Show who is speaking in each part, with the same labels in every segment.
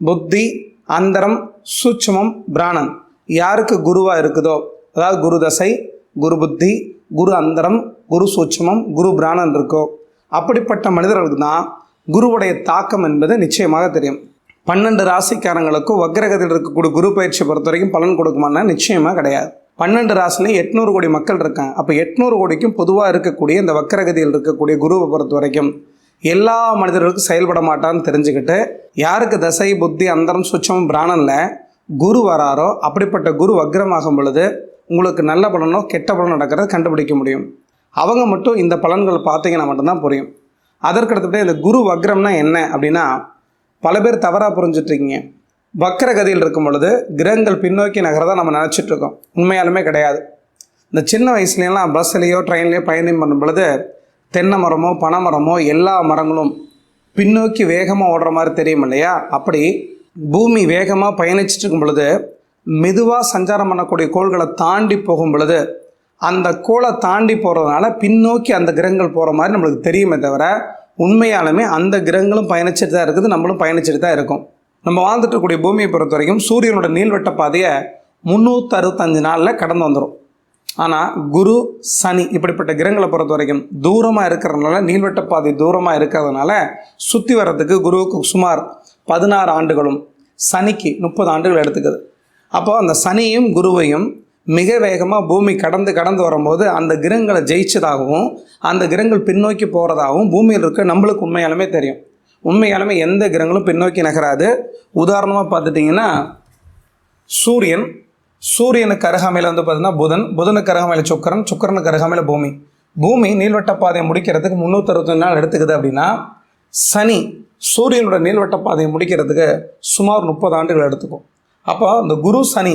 Speaker 1: புத்தி அந்தரம் சூட்சுமம் பிராணன் யாருக்கு குருவாக இருக்குதோ அதாவது குரு தசை குரு புத்தி குரு அந்தரம் குரு சூட்சுமம் குரு பிராணன் இருக்கோ அப்படிப்பட்ட மனிதர்களுக்கு தான் குருவுடைய தாக்கம் என்பது நிச்சயமாக தெரியும். பன்னெண்டு ராசிக்காரங்களுக்கும் வக்ரகத்தில் இருக்கக்கூடிய குரு பயிற்சி பொறுத்த வரைக்கும் பலன் கொடுக்குமானா நிச்சயமாக கிடையாது. பன்னெண்டு ராசிலையும் எட்நூறு கோடி மக்கள் இருக்காங்க. அப்போ எட்நூறு கோடிக்கும் பொதுவாக இருக்கக்கூடிய இந்த வக்கரகதியில் இருக்கக்கூடிய குருவை பொறுத்த வரைக்கும் எல்லா மனிதர்களுக்கும் செயல்பட மாட்டான்னு தெரிஞ்சுக்கிட்டு யாருக்கு தசை புத்தி அந்தரம் சுச்சம் பிராணனில் குரு வராரோ அப்படிப்பட்ட குரு வக்ரமாகும் பொழுது உங்களுக்கு நல்ல பலனோ கெட்ட பலனோ நடக்கிறத கண்டுபிடிக்க முடியும். அவங்க மட்டும் இந்த பலன்களை பார்த்தீங்கன்னா மட்டும்தான் புரியும். அதற்கடுத்தபடி இந்த குரு வக்ரம்னா என்ன அப்படின்னா பல பேர் தவறாக புரிஞ்சிட்ருக்கீங்க. வக்ரகதியில் இருக்கும் பொழுது கிரகங்கள் பின்னோக்கி நகரதா நம்ம நினச்சிட்ருக்கோம். உண்மையாலுமே கிடையாது. இந்த சின்ன வயசுலேயெல்லாம் பஸ்லேயோ ட்ரெயின்லேயோ பயணம் பண்ணும் பொழுது தென்னை மரமோ பனை மரமோ எல்லா மரங்களும் பின்னோக்கி வேகமாக ஓடுற மாதிரி தெரியும் இல்லையா? அப்படி பூமி வேகமாக பயணிச்சுட்டு இருக்கும் பொழுது மெதுவாக சஞ்சாரம் பண்ணக்கூடிய கோள்களை தாண்டி போகும் பொழுது அந்த கோளை தாண்டி போகிறதுனால பின்னோக்கி அந்த கிரகங்கள் போகிற மாதிரி நம்மளுக்கு தெரியுமே தவிர உண்மையாலுமே அந்த கிரகங்களும் பயணிச்சுட்டு தான் இருக்குது நம்மளும் பயணிச்சுட்டு தான் இருக்கும். நம்ம வாழ்ந்துட்டு பூமியை பொறுத்த வரைக்கும் சூரியனோட நீள்வட்ட பாதையை முந்நூற்றி அறுபத்தஞ்சு நாளில் கடந்து வந்துடும் ஆனால் குரு சனி இப்படிப்பட்ட கிரகங்களை பொறுத்த வரைக்கும் தூரமாக இருக்கிறதுனால நீள்வட்ட பாதை தூரமாக இருக்கிறதுனால சுற்றி வர்றதுக்கு குருவுக்கு சுமார் பதினாறு ஆண்டுகளும் சனிக்கு முப்பது ஆண்டுகள் எடுத்துக்குது. அப்போ அந்த சனியும் குருவையும் மிக வேகமாக பூமி கடந்து கடந்து வரும்போது அந்த கிரகங்களை ஜெயிச்சதாகவும் அந்த கிரகங்கள் பின்னோக்கி போகிறதாகவும் பூமியில் இருக்க நம்மளுக்கு உண்மையாலுமே தெரியும். உண்மையாலுமே எந்த கிரகங்களும் பின்னோக்கி நகராது. உதாரணமாக பார்த்துட்டிங்கன்னா சூரியன் சூரியனுக்கு அருகாமையில் வந்து பார்த்தீங்கன்னா புதன் புதனுக்கு அருகாமையில் சுக்கரன் சுக்கரனுக்கு அருகாமையில் பூமி. பூமி நீள்வட்ட பாதையை முடிக்கிறதுக்கு அறுபத்தி நாள் எடுத்துக்குது அப்படின்னா சனி சூரியனோட நீள்வட்ட பாதையை முடிக்கிறதுக்கு சுமார் முப்பது ஆண்டுகள் எடுத்துக்கும். அப்போ இந்த குரு சனி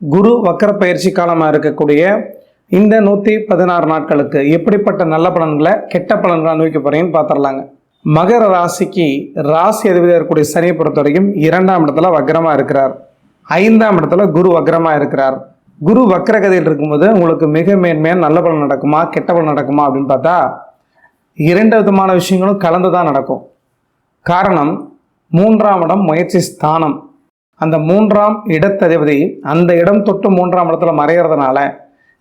Speaker 1: குரு வக்கர பயிற்சி காலமாக இருக்கக்கூடிய இந்த நூற்றி பதினாறு நாட்களுக்கு எப்படிப்பட்ட நல்ல பலன்களை கெட்ட பலன்களை அனுபவிக்க போகிறீங்கன்னு பார்த்துடலாங்க. மகர ராசிக்கு ராசி அதிபதியாக இருக்கக்கூடிய சனியை பொறுத்த வரைக்கும் இரண்டாம் இடத்துல வக்ரமாக இருக்கிறார். ஐந்தாம் இடத்துல குரு வக்ரமாக இருக்கிறார். குரு வக்ரகதியில் இருக்கும்போது உங்களுக்கு மிக மேன்மையாக நல்ல பலன் நடக்குமா கெட்ட பலன் நடக்குமா அப்படின்னு பார்த்தா இரண்டு விதமான விஷயங்களும் கலந்து தான் நடக்கும். காரணம் மூன்றாம் இடம் முயற்சி ஸ்தானம். அந்த மூன்றாம் இடத்ததிபதி அந்த இடம் தொட்டு மூன்றாம் இடத்துல மறைகிறதுனால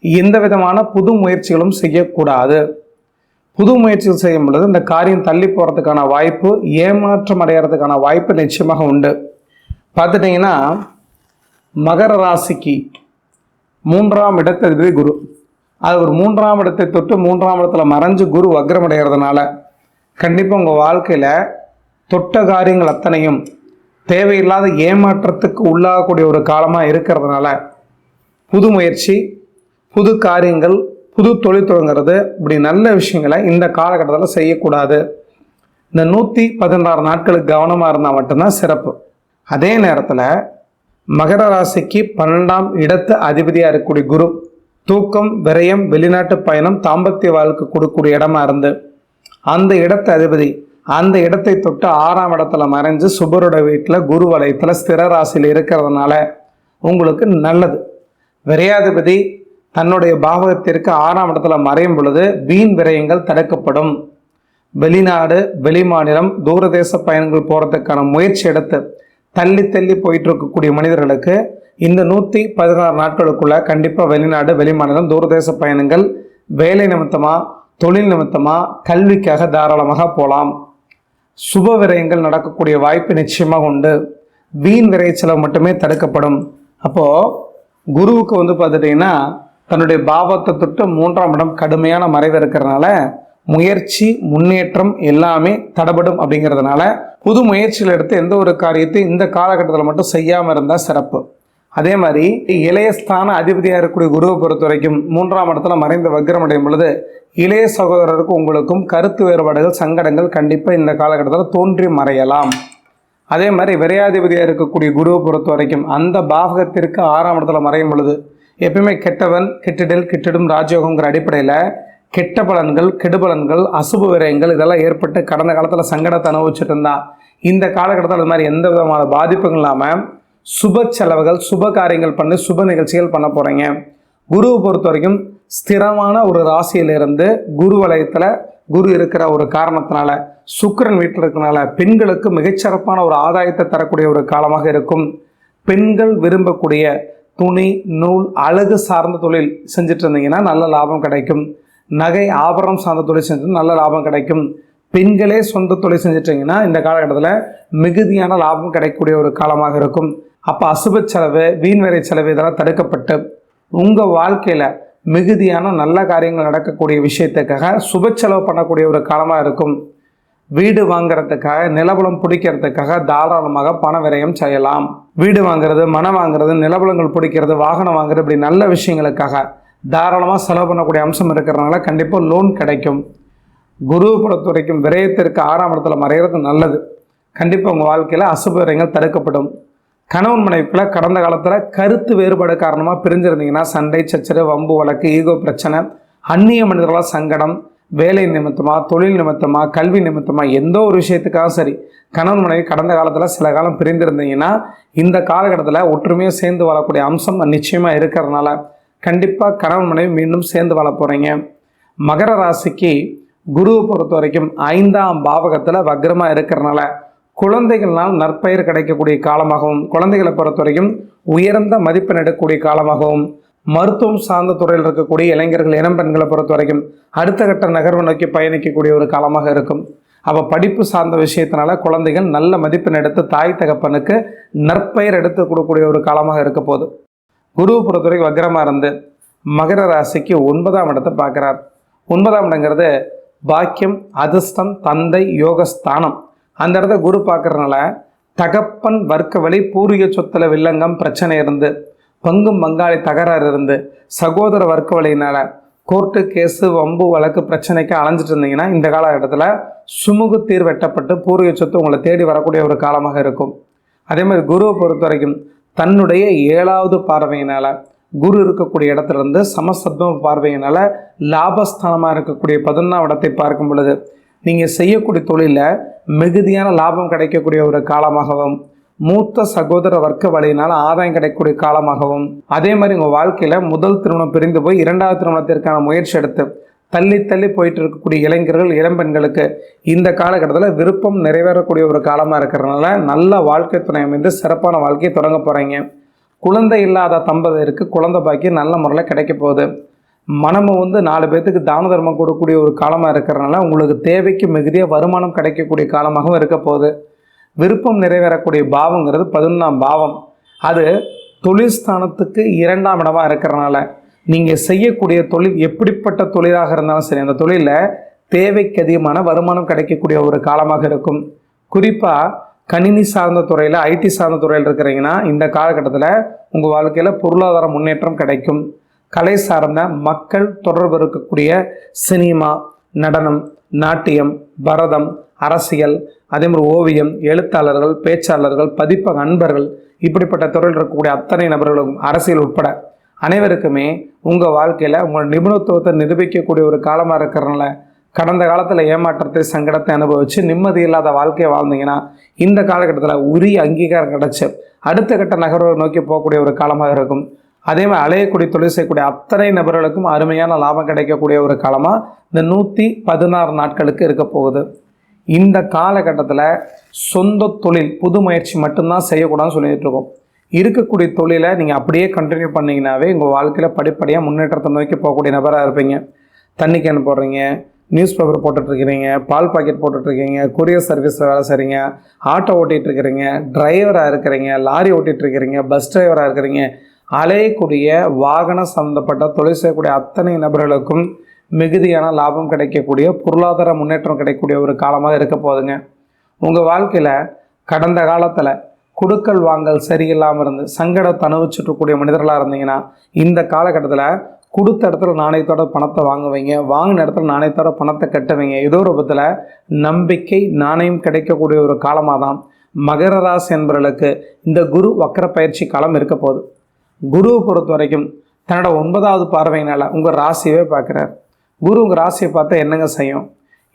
Speaker 1: எந்த விதமான புது முயற்சிகளும் செய்யக்கூடாது. புது முயற்சிகள் செய்யும் பொழுது இந்த காரியம் தள்ளி போகிறதுக்கான வாய்ப்பு ஏமாற்றம் அடைகிறதுக்கான வாய்ப்பு நிச்சயமாக உண்டு. பார்த்துட்டிங்கன்னா மகர ராசிக்கு மூன்றாம் இடத்ததிபதி குரு. அது ஒரு மூன்றாம் இடத்தை தொட்டு மூன்றாம் இடத்துல மறைஞ்சு குரு வக்ரம் அடைகிறதுனால கண்டிப்பாக உங்கள் வாழ்க்கையில் தொட்ட காரியங்கள் அத்தனையும் தேவையில்லாத ஏமாற்றத்துக்கு உள்ளாகக்கூடிய ஒரு காலமாக இருக்கிறதுனால புது முயற்சி புது காரியங்கள் புது தொழில் தொடங்குறது இப்படி நல்ல விஷயங்களை இந்த காலகட்டத்தில் செய்யக்கூடாது. இந்த நூற்றி பதினாறு நாட்களுக்கு கவனமாக இருந்தால் மட்டும்தான் சிறப்பு. அதே நேரத்தில் மகர ராசிக்கு பன்னெண்டாம் இடத்து அதிபதியாக இருக்கக்கூடிய குரு தூக்கம் விரயம் வெளிநாட்டு பயணம் தாம்பத்திய வாழ்க்கை கொடுக்கக்கூடிய இடமா இருந்து அந்த இடத்து அதிபதி அந்த இடத்தை தொட்டு ஆறாம் இடத்துல மறைஞ்சு சுபரோட வீட்டில் குரு வலயத்தில் ஸ்திர ராசியில் இருக்கிறதுனால உங்களுக்கு நல்லது. விரையாதிபதி தன்னுடைய பாவகத்திற்கு ஆறாம் இடத்துல மறையும் பொழுது வீண் விரயங்கள் தடுக்கப்படும். வெளிநாடு வெளிமாநிலம் தூரதேச பயணங்கள் போகிறதுக்கான முயற்சி எடுத்து தள்ளி தள்ளி போயிட்டு இருக்கக்கூடிய மனிதர்களுக்கு இந்த நூற்றி பதினாறு நாட்களுக்குள்ளே கண்டிப்பாக வெளிநாடு வெளிமாநிலம் தூரதேச பயணங்கள் வேலை நிமித்தமாக தொழில் நிமித்தமாக கல்விக்காக தாராளமாக போகலாம் சுப விரயங்கள் நடக்கக்கூடிய வாய்ப்பு நிச்சயமாக உண்டு. வீண் விரைய செலவு மட்டுமே தடுக்கப்படும். அப்போது குருவுக்கு வந்து பார்த்துட்டிங்கன்னா தன்னுடைய பாவத்தை தொட்டு மூன்றாம் இடம் கடுமையான மறைவு இருக்கிறதுனால முயற்சி முன்னேற்றம் எல்லாமே தடபடும் அப்படிங்கிறதுனால புது முயற்சியில் எடுத்து எந்த ஒரு காரியத்தையும் இந்த காலகட்டத்தில் மட்டும் செய்யாமல் இருந்தால் சிறப்பு. அதே மாதிரி இளையஸ்தான அதிபதியாக இருக்கக்கூடிய குருவை பொறுத்த வரைக்கும் மூன்றாம் இடத்துல மறைந்த வக்ரம் அடையும் பொழுது இளைய சகோதரருக்கும் உங்களுக்கும் கருத்து வேறுபாடுகள் சங்கடங்கள் கண்டிப்பாக இந்த காலகட்டத்தில் தோன்றி மறையலாம். அதே மாதிரி விரையாதிபதியாக இருக்கக்கூடிய குருவை பொறுத்த வரைக்கும் அந்த பாவகத்திற்கு ஆறாம் இடத்துல மறையும் பொழுது எப்பயுமே கெட்டவன் கெட்டிடல் கெட்டிடும் ராஜயோகங்கிற அடிப்படையில் கெட்ட பலன்கள் கெடுபலன்கள் அசுப விரயங்கள் இதெல்லாம் ஏற்பட்டு கடந்த காலத்தில் சங்கடத்தை அனுபவிச்சுட்டு இருந்தான் இந்த காலகட்டத்தில் அது மாதிரி எந்த விதமான பாதிப்பும் இல்லாமல் சுப செலவுகள் சுப காரியங்கள் பண்ணி சுப நிகழ்ச்சிகள் பண்ண போகிறீங்க குருவை பொறுத்த வரைக்கும் ஸ்திரமான ஒரு ராசியிலிருந்து குரு வலயத்தில் குரு இருக்கிற ஒரு காரணத்தினால சுக்கரன் வீட்டில் இருக்கிறனால பெண்களுக்கு மிகச்சிறப்பான ஒரு ஆதாயத்தை தரக்கூடிய ஒரு காலமாக இருக்கும். பெண்கள் விரும்பக்கூடிய துணி நூல் அழகு சார்ந்த தொழில் செஞ்சுட்டு இருந்தீங்கன்னா நல்ல லாபம் கிடைக்கும். நகை ஆபரணம் சார்ந்த தொழில் செஞ்சு நல்ல லாபம் கிடைக்கும். பெண்களே சொந்த தொழில் செஞ்சிட்டிங்கன்னா இந்த காலகட்டத்தில் மிகுதியான லாபம் கிடைக்கக்கூடிய ஒரு காலமாக இருக்கும். அப்போ அசுப செலவு வீண் செலவு இதெல்லாம் தடுக்கப்பட்டு உங்கள் வாழ்க்கையில் மிகுதியான நல்ல காரியங்கள் நடக்கக்கூடிய விஷயத்துக்காக சுப செலவு பண்ணக்கூடிய ஒரு காலமாக இருக்கும். வீடு வாங்குறதுக்காக நிலபலம் பிடிக்கிறதுக்காக தாராளமாக பண விரயம் செய்யலாம். வீடு வாங்குறது மனம் வாங்குறது நிலபலங்கள் பிடிக்கிறது வாகனம் வாங்குறது இப்படி நல்ல விஷயங்களுக்காக தாராளமாக செலவு பண்ணக்கூடிய அம்சம் இருக்கிறதுனால கண்டிப்பாக லோன் கிடைக்கும். குருவை பொறுத்த வரைக்கும் விரயத்திற்கு ஆறாம் இடத்துல மறைகிறது நல்லது. கண்டிப்பாக உங்கள் வாழ்க்கையில் அசுப விரயங்கள் தடுக்கப்படும். கணவன் மனைவிக்குள்ள கடந்த காலத்தில் கருத்து வேறுபாடு காரணமாக பிரிஞ்சிருந்தீங்கன்னா சண்டை சச்சரவு வம்பு வழக்கு ஈகோ பிரச்சனை அந்நிய மனிதர்களால் சங்கடம் வேலை நிமித்தமாக தொழில் நிமித்தமாக கல்வி நிமித்தமாக எந்த ஒரு விஷயத்துக்காக சரி கணவன் மனைவி கடந்த காலத்தில் சில காலம் பிரிந்திருந்தீங்கன்னா இந்த காலகட்டத்தில் ஒற்றுமையாக சேர்ந்து வாழக்கூடிய அம்சம் நிச்சயமாக இருக்கிறதுனால கண்டிப்பாக கணவன் மனைவி மீண்டும் சேர்ந்து வாழ போகிறீங்க மகர ராசிக்கு குருவை பொறுத்த வரைக்கும் ஐந்தாம் பாவகத்தில் வக்ரமாக இருக்கிறனால குழந்தைகள்னால் நற்பெயர் கிடைக்கக்கூடிய காலமாகவும் குழந்தைகளை பொறுத்த வரைக்கும் உயர்ந்த மதிப்பெண் எடுக்கக்கூடிய காலமாகவும் மருத்துவம் சார்ந்த துறையில் இருக்கக்கூடிய இளைஞர்கள் இளம் பெண்களை பொறுத்த வரைக்கும் அடுத்த கட்ட நகர்வு நோக்கி பயணிக்கக்கூடிய ஒரு காலமாக இருக்கும். அப்போ படிப்பு சார்ந்த விஷயத்தினால குழந்தைகள் நல்ல மதிப்பெண் எடுத்து தாய் தகப்பனுக்கு நற்பெயர் எடுத்து கொடுக்கக்கூடிய ஒரு காலமாக இருக்க போகுது. குருவை பொறுத்தவரைக்கும் வக்ரமாக இருந்து மகர ராசிக்கு ஒன்பதாம் இடத்தை பார்க்குறார். ஒன்பதாம் இடங்கிறது பாக்கியம் அதிர்ஷ்டம் தந்தை யோகஸ்தானம். அந்த இடத்த குரு பார்க்கறதுனால தகப்பன் வர்க்க வழி பூர்வீக சொத்துல வில்லங்கம் பிரச்சனை இருந்து பங்கும் பங்காளி தகராறு இருந்து சகோதர வர்க்க வழியினால கோர்ட்டு கேஸு வம்பு வழக்கு பிரச்சனைக்கு அலைஞ்சிட்டு இருந்தீங்கன்னா இந்த காலகட்டத்தில் சுமூக தீர் வெட்டப்பட்டு பூர்வீக சொத்து உங்களை தேடி வரக்கூடிய ஒரு காலமாக இருக்கும். அதே மாதிரி குருவை பொறுத்த வரைக்கும் தன்னுடைய ஏழாவது பார்வையினால் குரு இருக்கக்கூடிய இடத்துல இருந்து பார்வையினால் பார்வையினால லாபஸ்தானமாக இருக்கக்கூடிய பதினொன்றாம் இடத்தை பார்க்கும் பொழுது நீங்கள் செய்யக்கூடிய தொழிலில் மிகுதியான லாபம் கிடைக்கக்கூடிய ஒரு காலமாகவும் மூத்த சகோதர வர்க்க வழியினால் ஆதாயம் கிடைக்கக்கூடிய காலமாகவும் அதே மாதிரி உங்கள் வாழ்க்கையில் முதல் திருமணம் பிரிந்து போய் இரண்டாவது திருமணத்திற்கான முயற்சி எடுத்து தள்ளி தள்ளி போயிட்டு இருக்கக்கூடிய இளைஞர்கள் இளம்பெண்களுக்கு இந்த காலகட்டத்தில் விருப்பம் நிறைவேறக்கூடிய ஒரு காலமாக இருக்கிறதுனால நல்ல வாழ்க்கை துணை அமைந்து சிறப்பான வாழ்க்கையை தொடங்க போகிறீங்க குழந்தை இல்லாத தம்பதியருக்கு குழந்தை பாக்கி நல்ல முறையில் கிடைக்க போகுது. மனமும் வந்து நாலு பேர்த்துக்கு தான தர்மம் கொடுக்கக்கூடிய ஒரு காலமாக இருக்கிறனால உங்களுக்கு தேவைக்கு மிகுதியாக வருமானம் கிடைக்கக்கூடிய காலமாகவும் இருக்க போகுது. விருப்பம் நிறைவேறக்கூடிய பாவங்கிறது பதினொன்றாம் பாவம். அது தொழில் ஸ்தானத்துக்கு இரண்டாம் இடமாக இருக்கிறனால நீங்கள் செய்யக்கூடிய தொழில் எப்படிப்பட்ட தொழிலாக இருந்தாலும் சரி அந்த தொழிலில் தேவைக்கு அதிகமான வருமானம் கிடைக்கக்கூடிய ஒரு காலமாக இருக்கும். குறிப்பாக கணினி சார்ந்த துறையில் ஐடி சார்ந்த துறையில் இருக்கிறீங்கன்னா இந்த காலகட்டத்தில் உங்கள் வாழ்க்கையில் பொருளாதார முன்னேற்றம் கிடைக்கும். கலை சார்ந்த மக்கள் தொடர்பு இருக்கக்கூடிய சினிமா நடனம் நாட்டியம் பரதம் அரசியல் அதே மாதிரி ஓவியம் எழுத்தாளர்கள் பேச்சாளர்கள் பதிப்பக அன்பர்கள் இப்படிப்பட்ட துறையில் இருக்கக்கூடிய அத்தனை நபர்களும் அரசியல் உட்பட அனைவருக்குமே உங்கள் வாழ்க்கையில் உங்கள் நிபுணத்துவத்தை நிரூபிக்கக்கூடிய ஒரு காலமாக இருக்கிறனால கடந்த காலத்தில் ஏமாற்றத்தை சங்கடத்தை அனுபவித்து நிம்மதி இல்லாத வாழ்க்கையை வாழ்ந்தீங்கன்னா இந்த காலகட்டத்தில் உரிய அங்கீகாரம் கிடச்சி அடுத்த கட்ட நகர்வை நோக்கி போகக்கூடிய ஒரு காலமாக இருக்கும். அதே மாதிரி அலையக்கூடிய தொழில் செய்யக்கூடிய அத்தனை நபர்களுக்கும் அருமையான லாபம் கிடைக்கக்கூடிய ஒரு காலமாக இந்த நூற்றி பதினாறு நாட்களுக்கு இருக்க போகுது. இந்த காலகட்டத்தில் சொந்த தொழில் புது முயற்சி மட்டும்தான் செய்யக்கூடாதுன்னு சொல்லிட்டு இருக்கோம். இருக்கக்கூடிய தொழிலை நீங்கள் அப்படியே கண்டினியூ பண்ணிங்கனாவே உங்கள் வாழ்க்கையில் படிப்படியாக முன்னேற்றத்தை நோக்கி போகக்கூடிய நபராக இருப்பீங்க. தண்ணி கேன் போடுறீங்க நியூஸ் பேப்பர் போட்டுட்ருக்கிறீங்க பால் பாக்கெட் போட்டுட்ருக்கீங்க கொரியர் சர்வீஸ் வேலை செய்கிறீங்க ஆட்டோ ஓட்டிகிட்டு இருக்கிறீங்க டிரைவராக இருக்கிறீங்க லாரி ஓட்டிகிட்டு இருக்கிறீங்க பஸ் டிரைவராக இருக்கிறீங்க அலையக்கூடிய வாகனம் சம்மந்தப்பட்ட தொழில் செய்யக்கூடிய அத்தனை நபர்களுக்கும் மிகுதியான லாபம் கிடைக்கக்கூடிய பொருளாதார முன்னேற்றம் கிடைக்கக்கூடிய ஒரு காலமாக இருக்க போகுதுங்க. உங்கள் வாழ்க்கையில் கடந்த காலத்தில் கொடுக்கல் வாங்கல் சரியில்லாமல் இருந்து சங்கடத்தை அனுபவிச்சுட்ருக்கூடிய மனிதர்களாக இருந்தீங்கன்னா இந்த காலகட்டத்தில் கொடுத்த இடத்துல நாணயத்தோட பணத்தை வாங்குவீங்க வாங்கின இடத்துல நாணயத்தோட பணத்தை கட்டுவீங்க. ஏதோ ஒரு விதத்தில் நம்பிக்கை நாணயம் கிடைக்கக்கூடிய ஒரு காலமாக தான் மகர ராசி என்பவர்களுக்கு இந்த குரு வக்கர பயிற்சி காலம் இருக்க போகுது. குருவை பொறுத்த வரைக்கும் தன்னோட ஒன்பதாவது பார்வையினால் உங்கள் ராசியவே பார்க்குறார். குரு உங்கள் ராசியை பார்த்தா என்னங்க செய்யும்?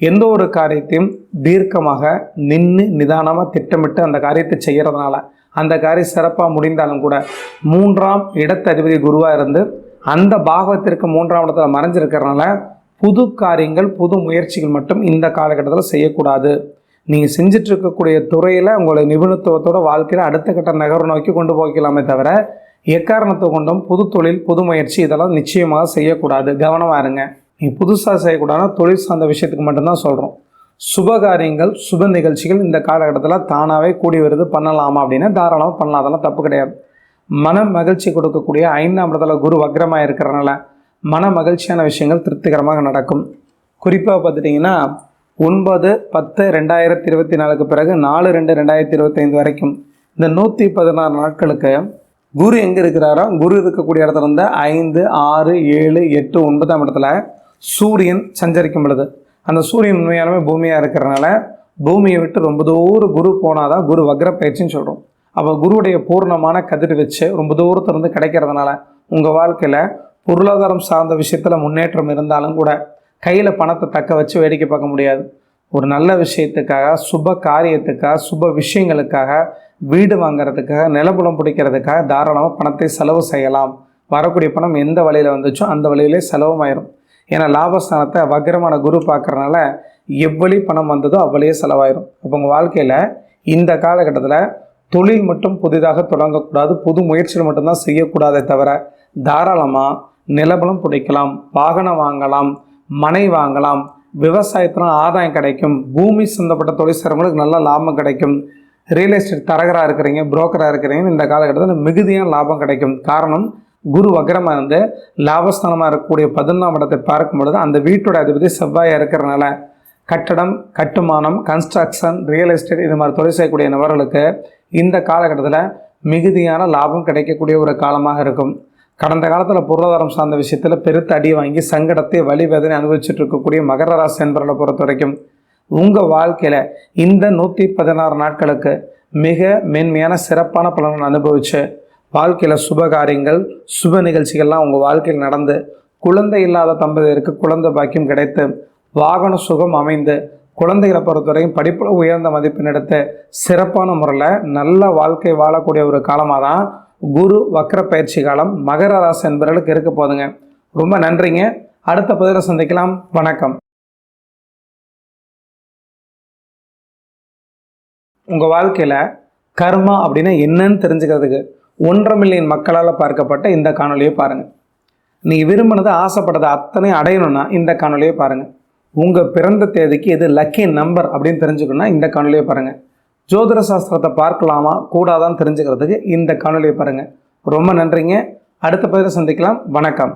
Speaker 1: எந்த ஒரு காரியத்தையும் தீர்க்கமாக நின்று நிதானமாக திட்டமிட்டு அந்த காரியத்தை செய்கிறதுனால அந்த காரியம் சிறப்பாக முடிந்தாலும் கூட மூன்றாம் இடத்ததிபதி குருவாக இருந்து அந்த பாகத்திற்கு மூன்றாம் இடத்துல மறைஞ்சிருக்கிறதுனால புது காரியங்கள் புது முயற்சிகள் மட்டும் இந்த காலகட்டத்தில் செய்யக்கூடாது. நீங்கள் செஞ்சிட்ருக்கக்கூடிய துறையில் உங்களை நிபுணத்துவத்தோட வாழ்க்கையில் அடுத்த கட்ட நகரம் நோக்கி கொண்டு போய்க்கலாமே தவிர எக்காரணத்தை கொண்டும் புது தொழில் புது முயற்சி இதெல்லாம் நிச்சயமாக செய்யக்கூடாது. கவனமாக இருங்க. நீங்கள் புதுசாக செய்யக்கூடாதுன்னா தொழில் சார்ந்த விஷயத்துக்கு மட்டும்தான் சொல்கிறோம் சுப காரியங்கள் சுப நிகழ்ச்சிகள் இந்த காலகட்டத்தில் தானாகவே கூடி வருது. பண்ணலாமா அப்படின்னா தாராளமாக பண்ணலாம். அதெல்லாம் தப்பு கிடையாது. மன மகிழ்ச்சி கொடுக்கக்கூடிய ஐந்தாம் இடத்துல குரு வக்ரமாக இருக்கிறனால மன மகிழ்ச்சியான விஷயங்கள் திருப்திகரமாக நடக்கும். குறிப்பாக பார்த்துட்டிங்கன்னா ஒன்பது பத்து ரெண்டாயிரத்தி இருபத்தி நாலுக்கு பிறகு நாலு ரெண்டு ரெண்டாயிரத்தி இருபத்தைந்து வரைக்கும் இந்த நூற்றி பதினாறு நாட்களுக்கு குரு எங்கே இருக்கிறாரோ குரு இருக்கக்கூடிய இடத்துல இருந்து ஐந்து ஆறு ஏழு எட்டு ஒன்பதாம் இடத்துல சூரியன் சஞ்சரிக்கும் பொழுது. அந்த சூரியன் உண்மையாலுமே பூமியாக இருக்கிறனால பூமியை விட்டு ரொம்ப தூரம் குரு போனால் தான் குரு வக்ர பயிற்சின்னு சொல்கிறோம் அப்போ குருவுடைய பூர்ணமான கதிர் வச்சு ரொம்ப தூரத்துலேருந்து கிடைக்கிறதுனால உங்கள் வாழ்க்கையில் பொருளாதாரம் சார்ந்த விஷயத்தில் முன்னேற்றம் இருந்தாலும் கூட கையில் பணத்தை தக்க வச்சு வேடிக்கை பார்க்க முடியாது. ஒரு நல்ல விஷயத்துக்காக சுப காரியத்துக்காக சுப விஷயங்களுக்காக வீடு வாங்குறதுக்காக நிலப்புலம் பிடிக்கிறதுக்காக தாராளமாக பணத்தை செலவு செய்யலாம். வரக்கூடிய பணம் எந்த வழியில் வந்துச்சோ அந்த வழியிலே செலவுமாயிரும். ஏன்னா லாபஸ்தானத்தை வக்ரமான குரு பார்க்குறனால எவ்வளி பணம் வந்ததோ அவ்வளியே செலவாயிரும். அப்போ உங்கள் வாழ்க்கையில் இந்த காலகட்டத்தில் தொழில் மட்டும் புதிதாக தொடங்கக்கூடாது புது முயற்சிகள் மட்டும்தான் செய்யக்கூடாதே தவிர தாராளமாக நிலபலம் பிடிக்கலாம் வாகனம் வாங்கலாம் மனை வாங்கலாம் விவசாயத்தில் ஆதாயம் கிடைக்கும் பூமி சந்தப்பட்ட தொழில் செய்கிறவங்களுக்கு நல்ல லாபம் கிடைக்கும். ரியல் எஸ்டேட் தரகராக இருக்கிறீங்க புரோக்கராக இருக்கிறீங்க இந்த காலகட்டத்தில் மிகுதியான லாபம் கிடைக்கும். காரணம் குரு வக்ரமாக இருந்து லாபஸ்தானமாக இருக்கக்கூடிய பதினொன்றாம் இடத்தை பார்க்கும் பொழுது அந்த வீட்டோட அதிபதி செவ்வாயாக இருக்கிறனால கட்டடம் கட்டுமானம் கன்ஸ்ட்ரக்ஷன் ரியல் எஸ்டேட் இது மாதிரி தொழில் செய்யக்கூடிய நபர்களுக்கு இந்த காலகட்டத்தில் மிகுதியான லாபம் கிடைக்கக்கூடிய ஒரு காலமாக இருக்கும். கடந்த காலத்தில் பொருளாதாரம் சார்ந்த விஷயத்தில் பெருத்த அடி வாங்கி சங்கடத்தை வழிவேதனை அனுபவிச்சுட்டு இருக்கக்கூடிய மகர ராசி என்பவர்களை பொறுத்த வரைக்கும் உங்கள் வாழ்க்கையில் இந்த நூற்றி பதினாறு நாட்களுக்கு மிக மென்மையான சிறப்பான பலனை அனுபவிச்சு வாழ்க்கையில் சுப காரியங்கள் சுப நிகழ்ச்சிகள்லாம் உங்கள் வாழ்க்கையில் நடந்து குழந்தை இல்லாத தம்பதியருக்கு குழந்தை பாக்கியம் கிடைத்து வாகன சுகம் அமைந்து குழந்தைகளை பொறுத்தவரையும் படிப்பில் உயர்ந்த மதிப்பெண் எடுத்து சிறப்பான முறையில் நல்ல வாழ்க்கை வாழக்கூடிய ஒரு காலமாக தான் குரு வக்ர பயிற்சி காலம் மகர ராசி என்பவர்களுக்கு இருக்க போதுங்க ரொம்ப நன்றிங்க. அடுத்த பதிவில் சந்திக்கலாம். வணக்கம். உங்கள் வாழ்க்கையில் கர்மா அப்படின்னா என்னன்னு தெரிஞ்சுக்கிறதுக்கு ஒன்றரை மில்லியன் மக்களால் பார்க்கப்பட்ட இந்த காணொலியை பாருங்கள் நீங்கள் விரும்பினதை ஆசைப்பட்டதை அத்தனை அடையணும்னா இந்த காணொலியை பாருங்கள் உங்கள் பிறந்த தேதிக்கு எது லக்கி நம்பர் அப்படின்னு தெரிஞ்சுக்கணும்னா இந்த காணொலியை பாருங்கள் ஜோதிட சாஸ்திரத்தை பார்க்கலாமா கூடாதான்னு தெரிஞ்சுக்கிறதுக்கு இந்த காணொலியை பாருங்கள் ரொம்ப நன்றிங்க. அடுத்த பதிவில் சந்திக்கலாம். வணக்கம்.